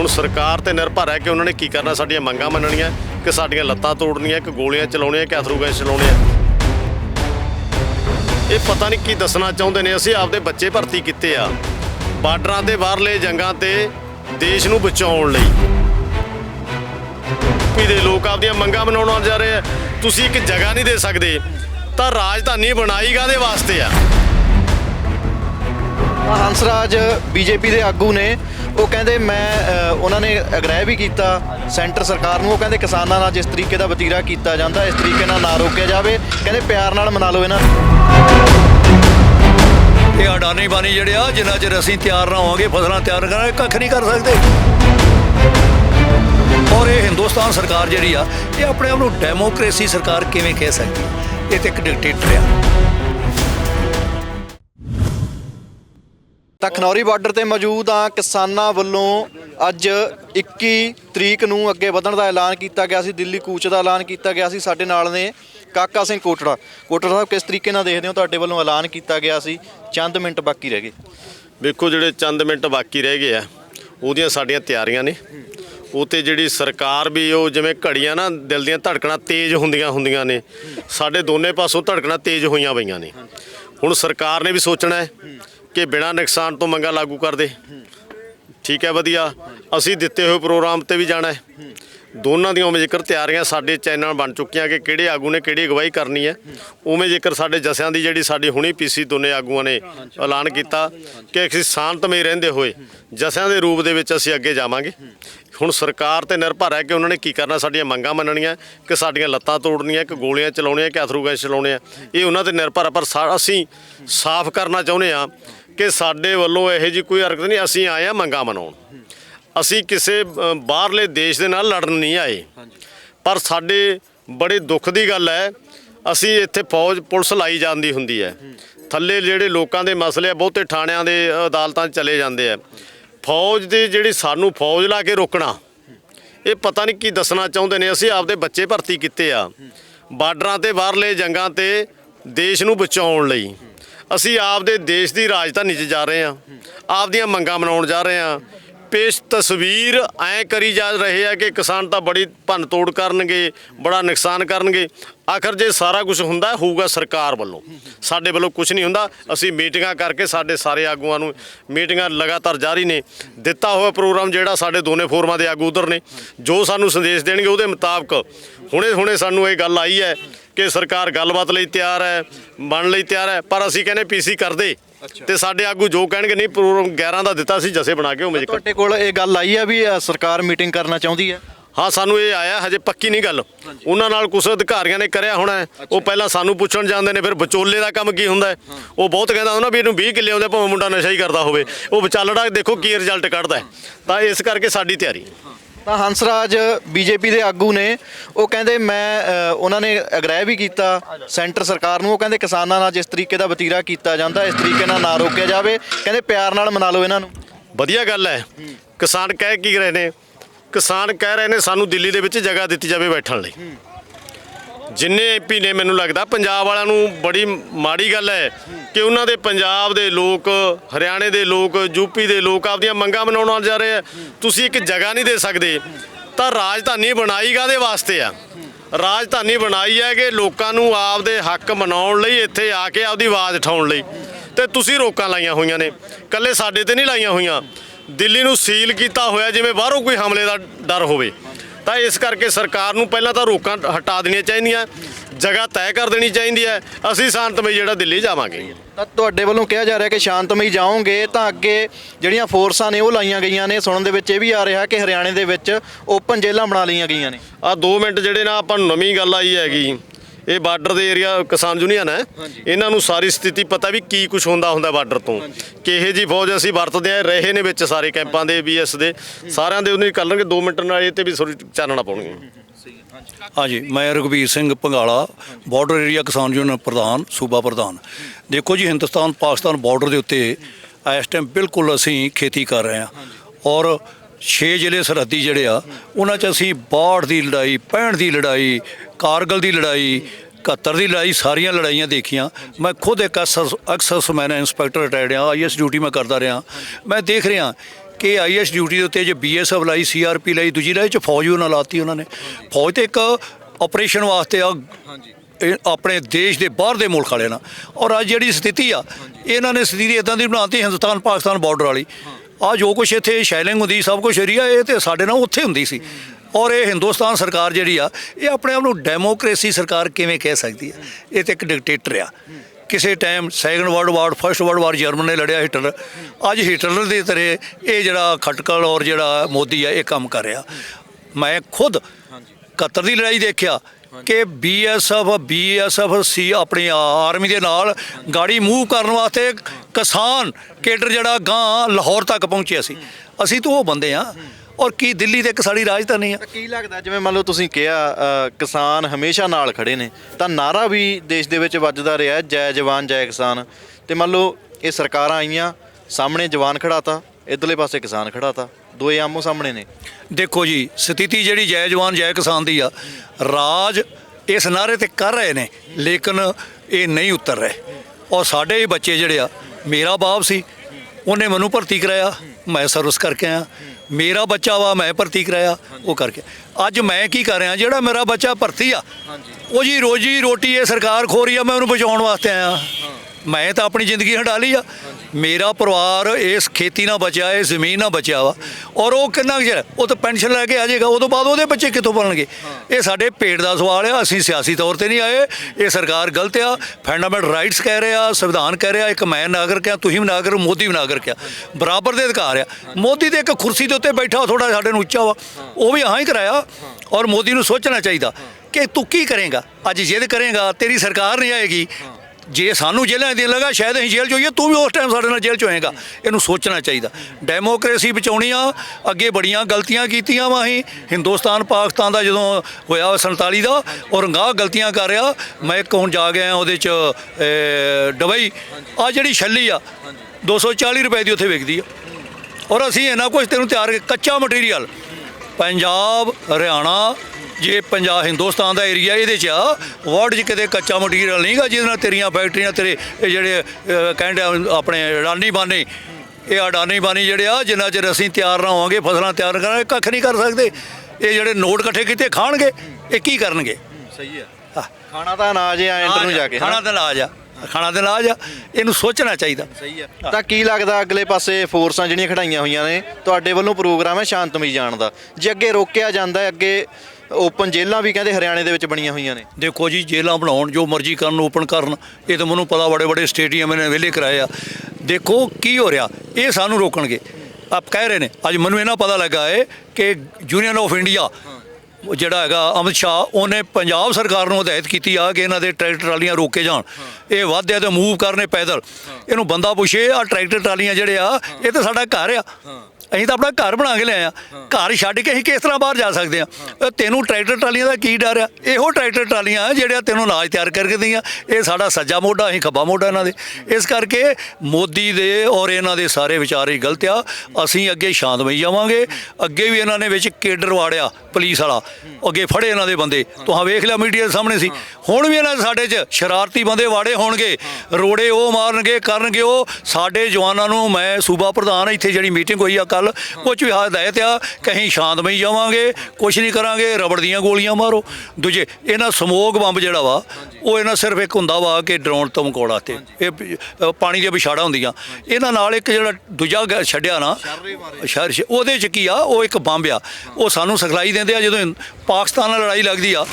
ਹੁਣ ਸਰਕਾਰ ਤੇ ਨਿਰਭਰ ਹੈ ਕਿ ਉਹਨਾਂ ਨੇ ਕੀ ਕਰਨਾ, ਸਾਡੀਆਂ ਮੰਗਾਂ ਮੰਨਣੀਆਂ, ਕਿ ਸਾਡੀਆਂ ਲੱਤਾਂ ਤੋੜਨੀਆਂ, ਕਿ ਗੋਲੀਆਂ ਚਲਾਉਣੀਆਂ, ਕਿ ਅਥਰੂ ਗੈਸ ਚਲਾਉਣੇ ਇਹ ਪਤਾ ਨਹੀਂ ਕੀ ਦੱਸਣਾ ਚਾਹੁੰਦੇ ਨੇ, ਅਸੀਂ ਆਪਦੇ ਬੱਚੇ ਭਰਤੀ ਕੀਤੇ ਆ। ਬਾਰਡਰਾਂ ਤੇ ਬਾਹਰਲੇ ਜੰਗਾਂ ਤੇ ਦੇਸ਼ ਨੂੰ ਬਚਾਉਣ ਲਈ। ਯੂਪੀ ਦੇ ਲੋਕ ਆਪਦੀਆਂ ਮੰਗਾਂ ਮਨਾਉਣ ਜਾ ਰਹੇ ਆ। ਤੁਸੀਂ ਇੱਕ ਜਗ੍ਹਾ ਨਹੀਂ ਦੇ ਸਕਦੇ, ਤਾਂ ਰਾਜਧਾਨੀ ਬਣਾਈ ਕਾਹਦੇ ਵਾਸਤੇ ਆ? ਹੰਸਰਾਜ, ਬੀਜੇਪੀ ਦੇ ਆਗੂ ਨੇ ਉਹ ਕਹਿੰਦੇ ਮੈਂ ਉਹਨਾਂ ਨੇ ਅਗਰਾਹ ਵੀ ਕੀਤਾ ਸੈਂਟਰ ਸਰਕਾਰ ਨੂੰ। ਉਹ ਕਹਿੰਦੇ ਕਿਸਾਨਾਂ ਨਾਲ ਜਿਸ ਤਰੀਕੇ ਦਾ ਵਤੀਰਾ ਕੀਤਾ ਜਾਂਦਾ, ਇਸ ਤਰੀਕੇ ਨਾਲ ਨਾ ਰੋਕਿਆ ਜਾਵੇ। ਕਹਿੰਦੇ ਪਿਆਰ ਨਾਲ ਮਨਾ ਲਓ ਇਹਨਾਂ ਨੂੰ। ਇਹ ਅਡਾਨੀ ਬਾਨੀ ਜਿਹੜੇ ਆ, ਜਿੰਨਾ ਚਿਰ ਅਸੀਂ ਤਿਆਰ ਨਾ ਹੋਵਾਂਗੇ, ਫਸਲਾਂ ਤਿਆਰ ਕਰਾਂਗੇ, ਕੱਖ ਨਹੀਂ ਕਰ ਸਕਦੇ। ਔਰ ਇਹ ਹਿੰਦੁਸਤਾਨ ਸਰਕਾਰ ਜਿਹੜੀ ਆ, ਇਹ ਆਪਣੇ ਆਪ ਨੂੰ ਡੈਮੋਕ੍ਰੇਸੀ ਸਰਕਾਰ ਕਿਵੇਂ ਕਹਿ ਸਕਦੀ ਇਹ ਤੇ ਇੱਕ ਡਿਕਟੇਟਰ ਆ। ਤਾਂ ਖਨੌਰੀ ਬਾਰਡਰ ਤੇ ਮੌਜੂਦ ਆ ਕਿਸਾਨਾਂ ਵੱਲੋਂ ਅੱਜ 21 ਤਰੀਕ ਨੂੰ ਅੱਗੇ ਵਧਣ ਦਾ ਐਲਾਨ ਕੀਤਾ ਗਿਆ ਸੀ, ਦਿੱਲੀ ਕੂਚ ਦਾ ਐਲਾਨ ਕੀਤਾ ਗਿਆ ਸੀ, ਸਾਡੇ ਨਾਲ ਨੇ ਕਾਕਾ ਸਿੰਘ ਕੋਟੜਾ। ਕੋਟੜਾ ਸਾਹਿਬ, ਕਿਸ ਤਰੀਕੇ ਨਾਲ ਦੇਖਦੇ ਹੋ? ਤੁਹਾਡੇ ਵੱਲੋਂ ਐਲਾਨ ਕੀਤਾ ਗਿਆ ਸੀ, ਚੰਦ ਮਿੰਟ ਬਾਕੀ ਰਹਿ ਗਏ। ਵੇਖੋ ਜਿਹੜੇ ਚੰਦ ਮਿੰਟ ਬਾਕੀ ਰਹਿ ਗਏ ਆ, ਉਹਦੀਆਂ ਸਾਡੀਆਂ ਤਿਆਰੀਆਂ ਨੇ। ਉਹ ਤੇ ਜਿਹੜੀ ਸਰਕਾਰ ਵੀ ਉਹ ਜਿਵੇਂ ਘੜੀਆਂ ਨਾ, ਦਿਲ ਦੀਆਂ ਧੜਕਣਾ ਤੇਜ਼ ਹੁੰਦੀਆਂ ਹੁੰਦੀਆਂ ਨੇ, ਸਾਡੇ ਦੋਨੇ ਪਾਸੋਂ ਧੜਕਣਾ ਤੇਜ਼ ਹੋਈਆਂ ਪਈਆਂ ਨੇ। ਹੁਣ ਸਰਕਾਰ ਨੇ ਵੀ ਸੋਚਣਾ ਹੈ ਕਿ ਬਿਨਾਂ ਨੁਕਸਾਨ ਤੋਂ ਮੰਗਾ ਲਾਗੂ ਕਰ ਦੇ। ਠੀਕ ਹੈ, ਵਧੀਆ। ਅਸੀਂ ਦਿੱਤੇ ਹੋਏ ਪ੍ਰੋਗਰਾਮ ਤੇ ਵੀ ਜਾਣਾ ਹੈ। ਦੋਨਾਂ ਦੀਆਂ ਉਵੇਂ ਜ਼ਿਕਰ ਤਿਆਰੀਆਂ ਸਾਡੇ ਚੈਨਲ ਬਣ ਚੁੱਕੀਆਂ ਕਿ ਕਿਹੜੇ ਆਗੂ ਨੇ ਕਿਹੜੀ ਅਗਵਾਈ ਕਰਨੀ ਹੈ, ਉਵੇਂ ਜੇਕਰ ਸਾਡੇ ਜਸਿਆਂ ਦੀ ਜਿਹੜੀ ਸਾਡੀ ਹੁਣੀ ਪੀਸੀ ਦੋਨੇ ਆਗੂਆਂ ਨੇ ਐਲਾਨ ਕੀਤਾ ਕਿ ਅਸੀਂ ਸ਼ਾਂਤਮਈ ਰਹਿੰਦੇ ਹੋਏ ਜਸਿਆਂ ਦੇ ਰੂਪ ਦੇ ਵਿੱਚ ਅਸੀਂ ਅੱਗੇ ਜਾਵਾਂਗੇ। ਹੁਣ ਸਰਕਾਰ ਤੇ ਨਿਰਭਰ ਹੈ ਕਿ ਉਹਨਾਂ ਨੇ ਕੀ ਕਰਨਾ, ਸਾਡੀਆਂ ਮੰਗਾਂ ਮੰਨਣੀਆਂ, ਕਿ ਸਾਡੀਆਂ ਲੱਤਾਂ ਤੋੜਨੀਆਂ, ਕਿ ਗੋਲੀਆਂ ਚਲਾਉਣੀਆਂ, ਕਿ ਅਥਰੂ ਗੈਸ ਚਲਾਉਣੇ ਆ। ਇਹ ਉਹਨਾਂ ਤੇ ਨਿਰਭਰ ਹੈ ਪਰ ਸਾ- ਅਸੀਂ ਸਾਫ਼ ਕਰਨਾ ਚਾਹੁੰਦੇ ਆ ਕਿ ਸਾਡੇ ਵੱਲੋਂ ਇਹੋ ਜੀ ਕੋਈ ਹਰਕਤ ਨਹੀਂ ਅਸੀਂ ਆਏ ਆ ਮੰਗਾਂ ਮਨਾਉਣ। ਅਸੀਂ ਕਿਸੇ ਅ, ਬਾਹਰਲੇ ਦੇਸ਼ ਦੇ ਨਾਲ ਲੜਨ ਨਹੀਂ ਆਏ। ਪਰ ਸਾਡੇ ਬੜੇ ਦੁੱਖ ਦੀ ਗੱਲ ਹੈ ਅਸੀਂ ਇੱਥੇ ਫੌਜ ਪੁਲਿਸ ਲਾਈ ਜਾਂਦੀ ਹੁੰਦੀ ਹੈ। ਥੱਲੇ ਜਿਹੜੇ ਲੋਕਾਂ ਦੇ ਮਸਲੇ ਆ ਬਹੁਤੇ ਥਾਣਿਆਂ ਦੇ ਅਦਾਲਤਾਂ 'ਚ ਚਲੇ ਜਾਂਦੇ ਆ। ਫੌਜ ਦੀ ਜਿਹੜੀ ਸਾਨੂੰ ਫੌਜ ਲਾ ਕੇ ਰੋਕਣਾ ਇਹ ਪਤਾ ਨਹੀਂ ਕੀ ਦੱਸਣਾ ਚਾਹੁੰਦੇ ਨੇ। ਅਸੀਂ ਆਪਦੇ ਬੱਚੇ ਭਰਤੀ ਕੀਤੇ ਆ ਬਾਰਡਰਾਂ ਤੇ ਬਾਹਰਲੇ ਜੰਗਾਂ ਤੇ ਦੇਸ਼ ਨੂੰ ਬਚਾਉਣ ਲਈ। ਅਸੀਂ ਆਪਦੇ ਦੇਸ਼ ਦੀ ਰਾਜਧਾਨੀ 'ਚ ਜਾ ਰਹੇ ਆ ਆਪਦੀਆਂ ਮੰਗਾਂ ਮਨਾਉਣ ਜਾ ਰਹੇ ਹਾਂ। ਪੇਸ਼ ਤਸਵੀਰ ਐ ਕਰੀ ਜਾ ਰਹੇ ਆ ਕਿ ਕਿਸਾਨ ਤਾਂ ਬੜੀ ਭੰਨ ਤੋੜ ਕਰਨਗੇ, ਬੜਾ ਨੁਕਸਾਨ ਕਰਨਗੇ। ਆਖਰ ਜੇ ਸਾਰਾ ਕੁਝ ਹੁੰਦਾ, ਹੋਊਗਾ ਸਰਕਾਰ ਵੱਲੋਂ। ਸਾਡੇ ਵੱਲੋਂ ਕੁਝ ਨਹੀਂ ਹੁੰਦਾ। ਅਸੀਂ ਮੀਟਿੰਗਾਂ ਕਰਕੇ ਸਾਡੇ ਸਾਰੇ ਆਗੂਆਂ ਨੂੰ ਮੀਟਿੰਗਾਂ ਲਗਾਤਾਰ ਜਾਰੀ ਨੇ। ਦਿੱਤਾ ਹੋਇਆ ਪ੍ਰੋਗਰਾਮ ਜਿਹੜਾ ਸਾਡੇ ਦੋਨੇ ਫੋਰਮਾਂ ਦੇ ਆਗੂ ਉਧਰ ਨੇ, ਜੋ ਸਾਨੂੰ ਸੰਦੇਸ਼ ਦੇਣਗੇ ਉਹਦੇ ਮੁਤਾਬਕ ਹੁਣੇ ਹੁਣੇ ਸਾਨੂੰ ਇਹ ਗੱਲ ਆਈ ਹੈ ਕਿ ਸਰਕਾਰ ਗੱਲਬਾਤ ਲਈ ਤਿਆਰ ਹੈ ਮੰਨ ਲਈ ਤਿਆਰ ਹੈ ਪਰ ਅਸੀਂ ਕਹਿੰਦੇ ਪੀਸੀ ਕਰਦੇ। ਤੇ ਸਾਡੇ ਆਗੂ ਜੋ ਕਹਿਣਗੇ ਨਹੀਂ ਪ੍ਰੋਗਰਾਮ 11 ਦਾ ਦਿੱਤਾ ਸੀ ਜਸੇ ਬਣਾ ਕੇ ਉਵੇਂ ਜਿਹਾ ਤੁਹਾਡੇ ਕੋਲ ਇਹ ਗੱਲ ਆਈ ਆ ਵੀ ਸਰਕਾਰ ਮੀਟਿੰਗ ਕਰਨਾ ਚਾਹੁੰਦੀ ਹੈ? ਹਾਂ ਸਾਨੂੰ ਇਹ ਆਇਆ ਹਜੇ ਪੱਕੀ ਨਹੀਂ ਗੱਲ। ਉਹਨਾਂ ਨਾਲ ਕੁਝ ਅਧਿਕਾਰੀਆਂ ਨੇ ਕਰਿਆ ਹੋਣਾ। ਉਹ ਪਹਿਲਾਂ ਸਾਨੂੰ ਪੁੱਛਣ ਜਾਂਦੇ ਨੇ ਫਿਰ ਵਿਚੋਲੇ ਦਾ ਕੰਮ ਕੀ ਹੁੰਦਾ? ਉਹ ਬਹੁਤ ਕਹਿੰਦਾ ਉਹਨਾਂ ਵੀ ਇਹਨੂੰ 20 ਕਿੱਲੇ ਆਉਂਦੇ ਭਾਵੇਂ ਮੁੰਡਾ ਨਸ਼ਾ ਹੀ ਕਰਦਾ ਹੋਵੇ। ਉਹ ਵਿਚਾਲੜਾ ਦੇਖੋ ਕੀ ਰਿਜ਼ਲਟ ਕੱਢਦਾ। ਤਾਂ ਇਸ ਕਰਕੇ ਸਾਡੀ ਤਿਆਰੀ। ਤਾਂ ਹੰਸਰਾਜ ਬੀਜੇਪੀ ਦੇ ਆਗੂ ਨੇ ਉਹ ਕਹਿੰਦੇ ਮੈਂ ਅ, ਉਹਨਾਂ ਨੇ ਅਗਰਾਹ ਵੀ ਕੀਤਾ ਸੈਂਟਰ ਸਰਕਾਰ ਨੂੰ ਉਹ ਕਹਿੰਦੇ ਕਿਸਾਨਾਂ ਨਾਲ ਜਿਸ ਤਰੀਕੇ ਦਾ ਵਤੀਰਾ ਕੀਤਾ ਜਾਂਦਾ ਇਸ ਤਰੀਕੇ ਨਾਲ ਨਾ ਰੋਕਿਆ ਜਾਵੇ ਕਹਿੰਦੇ ਪਿਆਰ ਨਾਲ ਮਨਾ ਲਓ ਇਹਨਾਂ ਨੂੰ। ਵਧੀਆ ਗੱਲ ਹੈ। ਕਿਸਾਨ ਕਹਿ ਕੀ ਰਹੇ ਨੇ? ਕਿਸਾਨ ਕਹਿ ਰਹੇ ਨੇ ਸਾਨੂੰ ਦਿੱਲੀ ਦੇ ਵਿੱਚ ਜਗ੍ਹਾ ਦਿੱਤੀ ਜਾਵੇ ਬੈਠਣ ਲਈ। ਜਿੰਨੇ ਐਮਪੀ ਨੇ ਮੈਨੂੰ ਲੱਗਦਾ, ਪੰਜਾਬ ਵਾਲਿਆਂ ਨੂੰ ਬੜੀ ਮਾੜੀ ਗੱਲ ਹੈ ਕਿ ਉਹਨਾਂ ਦੇ ਪੰਜਾਬ ਦੇ ਲੋਕ, ਹਰਿਆਣੇ ਦੇ ਲੋਕ ਯੂਪੀ ਦੇ ਲੋਕ ਆਪਦੀਆਂ ਮੰਗਾਂ ਮਨਾਉਣ ਜਾ ਰਹੇ ਆ। ਤੁਸੀਂ ਇੱਕ ਜਗ੍ਹਾ ਨਹੀਂ ਦੇ ਸਕਦੇ। ਤਾਂ ਰਾਜਧਾਨੀ ਬਣਾਈ ਕਾਹਦੇ ਵਾਸਤੇ ਆ? ਰਾਜਧਾਨੀ ਬਣਾਈ ਹੈ ਕਿ ਲੋਕਾਂ ਨੂੰ ਆਪਦੇ ਹੱਕ ਮਨਾਉਣ ਲਈ ਇੱਥੇ ਆ ਕੇ ਆਪਦੀ ਆਵਾਜ਼ ਉਠਾਉਣ ਲਈ। ਤੇ ਤੁਸੀਂ ਰੋਕਾਂ ਲਾਈਆਂ ਹੋਈਆਂ ਨੇ। ਕੱਲੇ ਸਾਡੇ ਤੇ ਨਹੀਂ ਲਾਈਆਂ ਹੋਈਆਂ। ਦਿੱਲੀ ਨੂੰ ਸੀਲ ਕੀਤਾ ਹੋਇਆ, ਜਿਵੇਂ ਬਾਹਰੋਂ ਕੋਈ ਹਮਲੇ ਦਾ ਡਰ ਹੋਵੇ। ਤਾਂ ਇਸ ਕਰਕੇ ਸਰਕਾਰ ਨੂੰ ਪਹਿਲਾਂ ਤਾਂ ਰੋਕਾਂ ਹਟਾ ਦੇਣੀਆਂ ਚਾਹੀਦੀਆਂ ਜਗ੍ਹਾ ਤੈਅ ਕਰ ਦੇਣੀ ਚਾਹੀਦੀ ਹੈ। ਅਸੀਂ ਸ਼ਾਂਤਮਈ ਜਿਹੜਾ ਦਿੱਲੀ ਜਾਵਾਂਗੇ। ਤਾਂ ਤੁਹਾਡੇ ਵੱਲੋਂ ਕਿਹਾ ਜਾ ਰਿਹਾ ਕਿ ਸ਼ਾਂਤਮਈ ਜਾਓਗੇ ਤਾਂ ਅੱਗੇ ਜਿਹੜੀਆਂ ਫੋਰਸਾਂ ਨੇ ਉਹ ਲਾਈਆਂ ਗਈਆਂ ਨੇ। ਸੁਣਨ ਦੇ ਵਿੱਚ ਇਹ ਵੀ ਆ ਰਿਹਾ ਕਿ ਹਰਿਆਣੇ ਦੇ ਵਿੱਚ ਓਪਨ ਜੇਲ੍ਹਾਂ ਬਣਾ ਲਈਆਂ ਗਈਆਂ ਨੇ। ਆ 2 ਮਿੰਟ ਜਿਹੜੇ ਨਾ ਆਪਾਂ ਨੂੰ ਨਵੀਂ ਗੱਲ ਆਈ ਹੈਗੀ। ਇਹ ਬਾਰਡਰ ਦੇ ਏਰੀਆ ਕਿਸਾਨ ਯੂਨੀਅਨ ਹੈ। ਇਹਨਾਂ ਨੂੰ ਸਾਰੀ ਸਥਿਤੀ ਪਤਾ ਵੀ ਕੀ ਕੁਝ ਹੁੰਦਾ ਹੁੰਦਾ ਬਾਰਡਰ ਤੋਂ। ਕਿਹੇ ਜੀ ਫੌਜ ਅਸੀਂ ਵਰਤਦੇ ਆ ਰਹੇ ਨੇ ਵਿੱਚ ਸਾਰੇ ਕੈਂਪਾਂ ਦੇ ਬੀਐਸ ਦੇ। ਸਾਰਿਆਂ ਦੇ ਉਹਨੇ ਕਰਨਗੇ 2 ਮਿੰਟ ਨਾਲ ਇਹ ਤੇ ਵੀ ਥੋੜੀ ਚਾਨਣਾ ਪਾਉਣਗੇ। ਹਾਂਜੀ। ਮੈਂ ਰਘਵੀਰ ਸਿੰਘ ਪੰਗਾਲਾ ਬਾਰਡਰ ਏਰੀਆ ਕਿਸਾਨ ਯੂਨੀਅਨ ਪ੍ਰਧਾਨ ਸੂਬਾ ਪ੍ਰਧਾਨ। ਦੇਖੋ ਜੀ ਹਿੰਦੁਸਤਾਨ ਪਾਕਿਸਤਾਨ ਬਾਰਡਰ ਦੇ ਉੱਤੇ ਇਸ ਟਾਈਮ ਬਿਲਕੁਲ ਅਸੀਂ ਖੇਤੀ ਕਰ ਰਹੇ ਹਾਂ। ਔਰ 6 ਜ਼ਿਲ੍ਹੇ ਸਰਹੱਦੀ ਜਿਹੜੇ ਆ ਉਹਨਾਂ 'ਚ ਅਸੀਂ 62 ਦੀ ਲੜਾਈ 65 ਦੀ ਲੜਾਈ ਕਾਰਗਲ ਦੀ ਲੜਾਈ 71 ਦੀ ਲੜਾਈ ਸਾਰੀਆਂ ਲੜਾਈਆਂ ਦੇਖੀਆਂ। ਮੈਂ ਖੁਦ ਇੱਕ ਐਕਸਰਸ ਮੈਨ ਇੰਸਪੈਕਟਰ ਰਿਟਾਇਰਡ ਆ ਆਈਐਸ ਡਿਊਟੀ ਮੈਂ ਕਰਦਾ ਰਿਹਾ। ਮੈਂ ਦੇਖ ਰਿਹਾ ਕਿ ਆਈਐਸ ਡਿਊਟੀ ਦੇ ਉੱਤੇ ਜੇ ਬੀਐਸਐਫ ਲਈ ਸੀਆਰਪੀ ਲਈ ਦੂਜੀ ਲਈ ਚ ਫੌਜ ਵੀ ਉਹਨਾਂ ਲਾਤੀ ਉਹਨਾਂ ਨੇ। ਫੌਜ ਤੇ ਇੱਕ ਆਪਰੇਸ਼ਨ ਵਾਸਤੇ ਆ ਆਪਣੇ ਦੇਸ਼ ਦੇ ਬਾਹਰ ਦੇ ਮੁਲਕ ਵਾਲਿਆਂ ਨਾਲ ਔਰ ਅੱਜ ਜਿਹੜੀ ਸਥਿਤੀ ਆ ਇਹਨਾਂ ਨੇ ਸਥਿਤੀ ਇਦਾਂ ਦੀ ਬਣਾਤੀ ਹਿੰਦੁਸਤਾਨ ਪਾਕਿਸਤਾਨ ਬਾਰਡਰ ਵਾਲੀ। ਆ ਜੋ ਕੁਛ ਇੱਥੇ ਸ਼ੈਲਿੰਗ ਹੁੰਦੀ ਸਭ ਕੁਝ ਏਰੀਆ ਇਹ ਤੇ ਸਾਡੇ ਨਾਲ ਉੱਥੇ ਹੁੰਦੀ ਸੀ। ਔਰ ਇਹ ਹਿੰਦੁਸਤਾਨ ਸਰਕਾਰ ਜਿਹੜੀ ਆ ਇਹ ਆਪਣੇ ਆਪ ਨੂੰ ਡੈਮੋਕ੍ਰੇਸੀ ਸਰਕਾਰ ਕਿਵੇਂ ਕਹਿ ਸਕਦੀ ਹੈ ਇਹ ਤੇ ਇੱਕ ਡਿਕਟੇਟਰ ਆ। ਕਿਸੇ time second world war first world war German ਨੇ ਲੜਿਆ ਹਿਟਲਰ ਅੱਜ ਹਿਟਲਰ ਦੇ ਤਰੇ ਇਹ ਜਿਹੜਾ ਖਟਕਲ ਔਰ ਜਿਹੜਾ ਮੋਦੀ ਆ ਇਹ ਕੰਮ ਕਰ ਰਿਹਾ। ਮੈਂ ਖੁਦ ਕਤਰ ਦੀ ਲੜਾਈ ਦੇਖਿਆ। ਕਿ ਬੀਐਸਐਫ ਬੀਐਸਐਫ ਸੀ ਆਪਣੀ ਆਰਮੀ ਦੇ ਨਾਲ। ਗਾੜੀ ਮੂਵ ਕਰਨ ਵਾਸਤੇ ਕਿਸਾਨ ਕੇਡਰ ਜਿਹੜਾ ਗਾਂ ਲਾਹੌਰ ਤੱਕ ਪਹੁੰਚਿਆ ਸੀ। ਅਸੀਂ ਤਾਂ ਉਹ ਬੰਦੇ ਆ ਔਰ ਕੀ ਦਿੱਲੀ ਤੇ ਇੱਕ ਸਾਡੀ ਰਾਜਧਾਨੀ ਆ। ਕੀ ਲੱਗਦਾ, ਜਿਵੇਂ ਮੰਨ ਲਓ ਤੁਸੀਂ ਕਿਹਾ ਕਿਸਾਨ ਹਮੇਸ਼ਾ ਨਾਲ ਖੜੇ ਨੇ, ਤਾਂ ਨਾਰਾ ਵੀ ਦੇਸ਼ ਦੇ ਵਿੱਚ ਵੱਜਦਾ ਰਿਹਾ ਜੈ ਜਵਾਨ, ਜੈ ਕਿਸਾਨ। ਤੇ ਮੰਨ ਲਓ, ਇਹ ਸਰਕਾਰਾਂ ਆਈਆਂ, ਸਾਹਮਣੇ ਜਵਾਨ ਖੜਾਤਾ, ਇਧਰਲੇ ਪਾਸੇ ਕਿਸਾਨ ਖੜਾਤਾ। ਦੋਏ ਆਮੋ ਸਾਹਮਣੇ ਨੇ। ਦੇਖੋ ਜੀ, ਸਥਿਤੀ ਜਿਹੜੀ ਜੈ ਜਵਾਨ, ਜੈ ਕਿਸਾਨ ਦੀ ਆ, ਰਾਜ ਇਸ ਨਾਰੇ ਤੇ ਕਰ ਰਹੇ ਨੇ, ਲੇਕਿਨ ਇਹ ਨਹੀਂ ਉਤਰ ਰਹੇ। ਔਰ ਸਾਡੇ ਹੀ ਬੱਚੇ ਜਿਹੜੇ ਆ, ਮੇਰਾ ਬਾਪ ਸੀ, ਉਹਨੇ ਮੈਨੂੰ ਭਰਤੀ ਕਰਾਇਆ, ਮੈਂ ਸਰਵਿਸ ਕਰਕੇ ਆਇਆ। ਮੇਰਾ ਬੱਚਾ ਵਾ, ਮੈਂ ਭਰਤੀ ਕਰਾਇਆ, ਉਹ ਕਰਕੇ। ਅੱਜ ਮੈਂ ਕੀ ਕਰ ਰਿਹਾ, ਜਿਹੜਾ ਮੇਰਾ ਬੱਚਾ ਭਰਤੀ ਆ, ਉਹ ਜੀ ਰੋਜੀ ਰੋਟੀ ਇਹ ਸਰਕਾਰ ਖੋ ਰਹੀ ਆ, ਮੈਂ ਉਹਨੂੰ ਬਚਾਉਣ ਵਾਸਤੇ ਆਇਆ। ਮੈਂ ਤਾਂ ਆਪਣੀ ਜ਼ਿੰਦਗੀ ਹੰਡਾ ਲਈ ਆ। ਮੇਰਾ ਪਰਿਵਾਰ ਇਸ ਖੇਤੀ ਨਾਲ ਬਚਿਆ ਇਸ ਜ਼ਮੀਨ ਨਾਲ ਬਚਿਆ ਵਾ। ਔਰ ਉਹ ਕਿੰਨਾ ਕੁ ਚਿਰ? ਉਹ ਤਾਂ ਪੈਨਸ਼ਨ ਲੈ ਕੇ ਆ ਜਾਏਗਾ ਉਦੋਂ ਬਾਅਦ ਉਹਦੇ ਬੱਚੇ ਕਿੱਥੋਂ ਬਣਨਗੇ? ਇਹ ਸਾਡੇ ਪੇਟ ਦਾ ਸਵਾਲ ਆ ਅਸੀਂ ਸਿਆਸੀ ਤੌਰ ਤੇ ਨਹੀਂ ਆਏ। ਇਹ ਸਰਕਾਰ ਗਲਤ ਆ ਫੰਡਾਮੈਂਟਲ ਰਾਈਟਸ ਕਹਿ ਰਿਹਾ ਸੰਵਿਧਾਨ ਕਹਿ ਰਿਹਾ ਇੱਕ ਮੈਂ ਨਾਗਰਿਕ ਆ ਤੁਸੀਂ ਵੀ ਨਾਗਰਿਕ ਮੋਦੀ ਵੀ ਨਾਗਰਿਕ ਆ ਬਰਾਬਰ ਦੇ ਅਧਿਕਾਰ ਆ। ਮੋਦੀ ਤੇ ਇੱਕ ਕੁਰਸੀ ਦੇ ਉੱਤੇ ਬੈਠਾ ਥੋੜਾ ਸਾਡੇ ਨੂੰ ਉੱਚਾ ਵਾ। ਉਹ ਵੀ ਹਾਂ ਹੀ ਕਰਾਇਆ। ਔਰ ਮੋਦੀ ਨੂੰ ਸੋਚਣਾ ਚਾਹੀਦਾ ਕਿ ਤੂੰ ਕੀ ਕਰੇਗਾ? ਅੱਜ ਜਿੱਦ ਕਰੇਗਾ ਤੇਰੀ ਸਰਕਾਰ ਨਹੀਂ ਆਏਗੀ। ਜੇ ਸਾਨੂੰ ਜੇਲ੍ਹਾਂ ਦੀ ਲਗਾ ਸ਼ਾਇਦ ਅਸੀਂ ਜੇਲ੍ਹ 'ਚ ਹੋਈਏ ਤੂੰ ਵੀ ਉਸ ਟਾਈਮ ਸਾਡੇ ਨਾਲ ਜੇਲ੍ਹ 'ਚ ਹੋਏਗਾ। ਇਹਨੂੰ ਸੋਚਣਾ ਚਾਹੀਦਾ। ਡੈਮੋਕ੍ਰੇਸੀ ਬਚਾਉਣੀ ਆ ਅੱਗੇ ਬੜੀਆਂ ਗਲਤੀਆਂ ਕੀਤੀਆਂ ਵਾ ਅਸੀਂ। ਹਿੰਦੁਸਤਾਨ ਪਾਕਿਸਤਾਨ ਦਾ ਜਦੋਂ ਹੋਇਆ 47 ਦਾ ਔਰ ਗਾਹ ਗਲਤੀਆਂ ਕਰ ਰਿਹਾ ਮੈਂ ਇੱਕ ਹੁਣ ਜਾ ਗਿਆ ਉਹਦੇ 'ਚ ਅਹ, ਡਬਈ ਆ ਜਿਹੜੀ ਛੱਲੀ ਆ 240 ਰੁਪਏ ਦੀ ਉੱਥੇ ਵਿਕਦੀ ਆ। ਔਰ ਅਸੀਂ ਇਹਨਾਂ ਕੁਝ ਤੈਨੂੰ ਤਿਆਰ ਕੱਚਾ ਮਟੀਰੀਅਲ ਪੰਜਾਬ ਹਰਿਆਣਾ ਜੇ ਪੰਜਾਬ ਹਿੰਦੁਸਤਾਨ ਦਾ ਏਰੀਆ ਇਹਦੇ ਚ ਆ ਵਰਲਡ 'ਚ ਕਿਤੇ ਕੱਚਾ ਮਟੀਰੀਅਲ ਨਹੀਂਗਾ ਜਿਹਦੇ ਨਾਲ ਤੇਰੀਆਂ ਫੈਕਟਰੀਆਂ ਤੇਰੇ ਇਹ ਜਿਹੜੇ ਕਹਿੰਦੇ ਆ ਆਪਣੇ ਅਡਾਨੀ ਬਾਨੀ ਇਹ ਅਡਾਨੀ ਬਾਨੀ ਜਿਹੜੇ ਆ ਜਿੰਨਾ ਚਿਰ ਅਸੀਂ ਤਿਆਰ ਨਾ ਹੋਵਾਂਗੇ ਫਸਲਾਂ ਤਿਆਰ ਕਰਾਂਗੇ ਕੱਖ ਨਹੀਂ ਕਰ ਸਕਦੇ। ਇਹ ਜਿਹੜੇ ਨੋਟ ਇਕੱਠੇ ਕੀਤੇ ਖਾਣਗੇ ਇਹ ਕੀ ਕਰਨਗੇ? ਸਹੀ ਹੈ। ਆਹ, ਖਾਣਾ ਤਾਂ ਅਨਾਜ ਹੈ ਐਂਟਰ ਨੂੰ ਜਾ ਕੇ ਖਾਣਾ ਤੇ ਲਾਜ ਆ ਖਾਣਾ ਤੇ ਲਾਜ ਆ ਇਹਨੂੰ ਸੋਚਣਾ ਚਾਹੀਦਾ। ਸਹੀ ਹੈ। ਤਾਂ ਕੀ ਲੱਗਦਾ ਅਗਲੇ ਪਾਸੇ ਫੋਰਸਾਂ ਜਿਹੜੀਆਂ ਖੜਾਈਆਂ ਹੋਈਆਂ ਨੇ ਤੁਹਾਡੇ ਵੱਲੋਂ ਪ੍ਰੋਗਰਾਮ ਹੈ ਸ਼ਾਂਤਮਈ ਜਾਣ ਦਾ? ਜੇ ਅੱਗੇ ਰੋਕਿਆ ਜਾਂਦਾ ਹੈ ਅੱਗੇ ਓਪਨ ਜੇਲ੍ਹਾਂ ਵੀ ਕਹਿੰਦੇ ਹਰਿਆਣੇ ਦੇ ਵਿੱਚ ਬਣੀਆਂ ਹੋਈਆਂ ਨੇ। ਦੇਖੋ ਜੀ, ਜੇਲ੍ਹਾਂ ਬਣਾਉਣ, ਜੋ ਮਰਜ਼ੀ ਕਰਨ, ਓਪਨ ਕਰਨ, ਇਹ ਤਾਂ ਮੈਨੂੰ ਪਤਾ ਬੜੇ ਬੜੇ ਸਟੇਡੀਅਮ ਨੇ ਵਿਹਲੇ ਕਰਾਏ ਆ। ਦੇਖੋ ਕੀ ਹੋ ਰਿਹਾ, ਇਹ ਸਾਨੂੰ ਰੋਕਣਗੇ। ਆਪ ਕਹਿ ਰਹੇ ਨੇ, ਅੱਜ ਮੈਨੂੰ ਇਹਨਾਂ ਪਤਾ ਲੱਗਾ ਹੈ ਕਿ ਯੂਨੀਅਨ ਆਫ ਇੰਡੀਆ ਜਿਹੜਾ ਹੈਗਾ ਅਮਿਤ ਸ਼ਾਹ, ਉਹਨੇ ਪੰਜਾਬ ਸਰਕਾਰ ਨੂੰ ਹਦਾਇਤ ਕੀਤੀ ਆ ਕਿ ਇਹਨਾਂ ਦੇ ਟਰੈਕਟਰ ਟਰਾਲੀਆਂ ਰੋਕੇ ਜਾਣ। ਇਹ ਵਾਧਿਆ ਤੇ ਮੂਵ ਕਰਨੇ ਪੈਦਲ। ਇਹਨੂੰ ਬੰਦਾ ਪੁੱਛੇ ਆ ਟਰੈਕਟਰ ਟਰਾਲੀਆਂ ਜਿਹੜੇ ਆ, ਇਹ ਤਾਂ ਸਾਡਾ ਘਰ ਆ। ਅਸੀਂ ਤਾਂ ਆਪਣਾ ਘਰ ਬਣਾ ਕੇ ਲਿਆਏ ਆ। ਘਰ ਛੱਡ ਕੇ ਅਸੀਂ ਕਿਸ ਤਰ੍ਹਾਂ ਬਾਹਰ ਜਾ ਸਕਦੇ ਆ? ਤੈਨੂੰ ਟਰੈਕਟਰ ਟਰਾਲੀਆਂ ਦਾ ਕੀ ਡਰ ਆ? ਇਹੋ ਟਰੈਕਟਰ ਟਰਾਲੀਆਂ ਆ ਜਿਹੜੀਆਂ ਤੈਨੂੰ ਅਨਾਜ ਤਿਆਰ ਕਰਕੇ ਦੀਆਂ ਇਹ ਸਾਡਾ ਸੱਜਾ ਮੋਢਾ ਅਸੀਂ ਖੱਬਾ ਮੋਢਾ ਇਹਨਾਂ ਦੇ। ਇਸ ਕਰਕੇ ਮੋਦੀ ਦੇ ਔਰ ਇਹਨਾਂ ਦੇ ਸਾਰੇ ਵਿਚਾਰੇ ਗਲਤ ਆ। ਅਸੀਂ ਅੱਗੇ ਸ਼ਾਂਤਮਈ ਜਾਵਾਂਗੇ। ਅੱਗੇ ਵੀ ਇਹਨਾਂ ਨੇ ਵਿੱਚ ਕੇਡਰ ਵਾੜਿਆ ਪੁਲਿਸ ਵਾਲਾ। ਅੱਗੇ ਫੜੇ ਇਹਨਾਂ ਦੇ ਬੰਦੇ। ਤੁਹਾਂ ਵੇਖ ਲਿਆ ਮੀਡੀਆ ਦੇ ਸਾਹਮਣੇ ਸੀ। ਹੁਣ ਵੀ ਇਹਨਾਂ ਦੇ ਸਾਡੇ 'ਚ ਸ਼ਰਾਰਤੀ ਬੰਦੇ ਵਾੜੇ ਹੋਣਗੇ। ਰੋੜੇ ਉਹ ਮਾਰਨਗੇ ਕਰਨਗੇ ਉਹ। ਸਾਡੇ ਜਵਾਨਾਂ ਨੂੰ ਮੈਂ ਸੂਬਾ ਪ੍ਰਧਾਨ ਇੱਥੇ ਜਿਹੜੀ ਮੀਟਿੰਗ ਹੋਈ ਆ ਕੱਲ ਉਹ 'ਚ ਵੀ ਹਦਾਇਤ ਆ, ਕਹੀਂ ਸ਼ਾਂਤਮਈ ਜਾਵਾਂਗੇ, ਕੁਛ ਨਹੀਂ ਕਰਾਂਗੇ, ਰਬੜ ਦੀਆਂ ਗੋਲੀਆਂ ਮਾਰੋ। ਦੂਜੇ, ਇਹਨਾਂ ਸਮੋਗ ਬੰਬ ਜਿਹੜਾ ਵਾ, ਉਹ ਇਹਨਾਂ ਸਿਰਫ ਇੱਕ ਹੁੰਦਾ ਵਾ ਕਿ ਡਰੋਨ ਤੋਂ ਮਕੌੜਾ ਤੇ, ਇਹ ਪਾਣੀ ਦੀਆਂ ਵਿਛਾੜਾਂ ਹੁੰਦੀਆਂ। ਇਹਨਾਂ ਨਾਲ ਇੱਕ ਜਿਹੜਾ ਦੂਜਾ ਛੱਡਿਆ ਨਾ ਸ਼ਹਿਰ ਉਹਦੇ ਚ ਕੀ ਆ, ਉਹ ਇੱਕ ਬੰਬ ਆ। ਉਹ ਸਾਨੂੰ ਸਿਖਲਾਈ ਦਿੰਦੇ ਆ ਜਦੋਂ ਪਾਕਿਸਤਾਨ ਨਾਲ ਲੜਾਈ ਲੱਗਦੀ ਆ,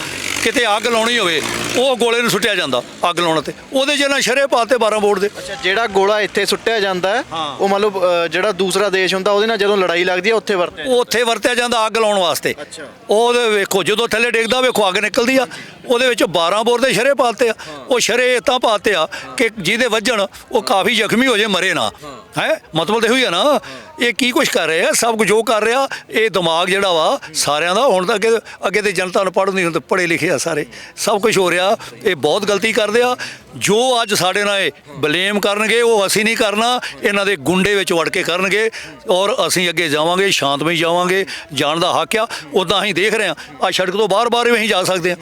ਕਿਤੇ ਅੱਗ ਲਾਉਣੀ ਹੋਵੇ ਉਹ ਗੋਲੇ ਨੂੰ ਸੁੱਟਿਆ ਜਾਂਦਾ ਅੱਗ ਲਾਉਣ ਤੇ। ਉਹਦੇ ਚ ਇਹਨਾਂ ਸ਼ਰੇ ਪਾਤੇ 12 ਬੋਰਡ ਦੇ। ਅੱਛਾ ਜਿਹੜਾ ਗੋਲਾ ਇੱਥੇ ਸੁੱਟਿਆ ਜਾਂਦਾ ਹੈ ਉਹ ਮੰਨ ਲਓ ਅ, ਜਿਹੜਾ ਦੂਸਰਾ ਦੇਸ਼ ਹੁੰਦਾ ਉਹਦੇ ਨਾਲ ਜਦੋਂ ਲੜਾਈ ਲੱਗਦੀ ਹੈ ਉੱਥੇ ਵਰਤਿਆ ਉਹ ਉੱਥੇ ਵਰਤਿਆ ਜਾਂਦਾ ਅੱਗ ਲਾਉਣ ਵਾਸਤੇ। ਅੱਛਾ। ਉਹਦੇ ਵੇਖੋ ਜਦੋਂ ਥੱਲੇ ਡਿੱਗਦਾ ਵੇਖੋ ਅੱਗ ਨਿਕਲਦੀ ਆ। ਉਹਦੇ ਵਿੱਚ 12 ਬੋਰ ਦੇ ਸ਼ਰੇ ਪਾਤੇ ਆ। ਉਹ ਸ਼ਰੇ ਤਾਂ ਪਾਤੇ ਆ ਕਿ ਜਿਹਦੇ ਵੱਜਣ ਉਹ ਕਾਫੀ ਜ਼ਖਮੀ ਹੋ ਜੇ ਮਰੇ ਨਾ। ਹੈ। ਮਤਲਬ ਤੇ ਹੋਈ ਆ ਨਾ। ਇਹ ਕੀ ਕੁਝ ਕਰ ਰਹੇ? ਸਭ ਕੁਝ ਜੋ ਕਰ ਰਿਹਾ ਇਹ ਦਿਮਾਗ ਜਿਹੜਾ ਵਾ ਸਾਰਿਆਂ ਦਾ। ਹੁਣ ਤਾਂ ਅੱਗੇ ਅੱਗੇ ਤੇ ਜਨਤਾ ਨੂੰ ਪੜ੍ਹ ਨਹੀਂ ਹੁੰਦੇ ਪੜ੍ਹੇ ਲਿਖੇ ਆ ਸਾਰੇ। ਸਭ ਕੁਝ ਹੋ ਰਿਹਾ। ਇਹ ਬਹੁਤ ਗਲਤੀ ਕਰਦੇ ਆ। ਜੋ ਅੱਜ ਸਾਡੇ ਨਾਲ ਇਹ ਬਲੇਮ ਕਰਨਗੇ, ਉਹ ਅਸੀਂ ਨਹੀਂ ਕਰਨਾ। ਇਹਨਾਂ ਦੇ ਗੁੰਡੇ ਵਿੱਚ ਵੜ ਕੇ ਕਰਨਗੇ ਔਰ ਅਸੀਂ ਅੱਗੇ ਜਾਵਾਂਗੇ, ਸ਼ਾਂਤਮਈ ਜਾਵਾਂਗੇ, ਜਾਣ ਦਾ ਹੱਕ ਆ। ਉਦਾਂ ਅਸੀਂ ਦੇਖ ਰਹੇ ਆ ਆ ਸੜਕ ਤੋਂ ਬਾਹਰ-ਬਾਹਰ ਵੀ ਅਸੀਂ ਜਾ ਸਕਦੇ ਆ।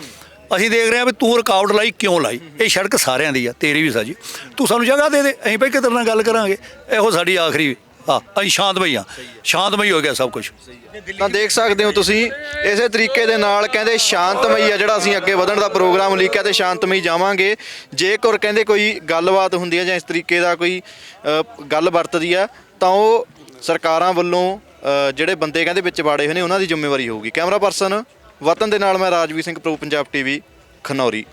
ਅਸੀਂ ਦੇਖ ਰਹੇ ਆ ਵੀ ਤੂੰ ਰੁਕਾਵਟ ਲਾਈ, ਕਿਉਂ ਲਾਈ? ਇਹ ਸੜਕ ਸਾਰਿਆਂ ਦੀ ਆ, ਤੇਰੀ ਵੀ ਸਾਜੀ। ਤੂੰ ਸਾਨੂੰ ਜਗ੍ਹਾ ਦੇ ਦੇ, ਅਸੀਂ ਭਾਈ ਕਿਤੇ ਨਾਲ ਗੱਲ ਕਰਾਂਗੇ। ਇਹੋ ਸਾਡੀ ਆਖਰੀ ਹਾਂ ਅਸੀਂ ਸ਼ਾਂਤਮਈ ਆ ਸ਼ਾਂਤਮਈ ਹੋ ਗਿਆ ਸਭ ਕੁਝ ਤਾਂ ਦੇਖ ਸਕਦੇ ਹੋ ਤੁਸੀਂ ਇਸੇ ਤਰੀਕੇ ਦੇ ਨਾਲ ਕਹਿੰਦੇ ਸ਼ਾਂਤਮਈ ਆ ਜਿਹੜਾ ਅਸੀਂ ਅੱਗੇ ਵਧਣ ਦਾ ਪ੍ਰੋਗਰਾਮ ਲਿਖਿਆ ਤੇ ਸ਼ਾਂਤਮਈ ਜਾਵਾਂਗੇ। ਜੇਕਰ ਕਹਿੰਦੇ ਕੋਈ ਗੱਲਬਾਤ ਹੁੰਦੀ ਹੈ ਜਾਂ ਇਸ ਤਰੀਕੇ ਦਾ ਕੋਈ ਅ, ਗੱਲ ਵਰਤਦੀ ਆ ਤਾਂ ਉਹ ਸਰਕਾਰਾਂ ਵੱਲੋਂ ਅ, ਜਿਹੜੇ ਬੰਦੇ ਕਹਿੰਦੇ ਵਿੱਚ ਬਾੜੇ ਹੋਏ ਨੇ ਉਹਨਾਂ ਦੀ ਜ਼ਿੰਮੇਵਾਰੀ ਹੋਊਗੀ। ਕੈਮਰਾ ਪਰਸਨ ਵਤਨ ਦੇ ਨਾਲ ਮੈਂ ਰਾਜਵੀਰ ਸਿੰਘ ਪ੍ਰੋ ਪੰਜਾਬ ਟੀਵੀ ਖਨੌਰੀ।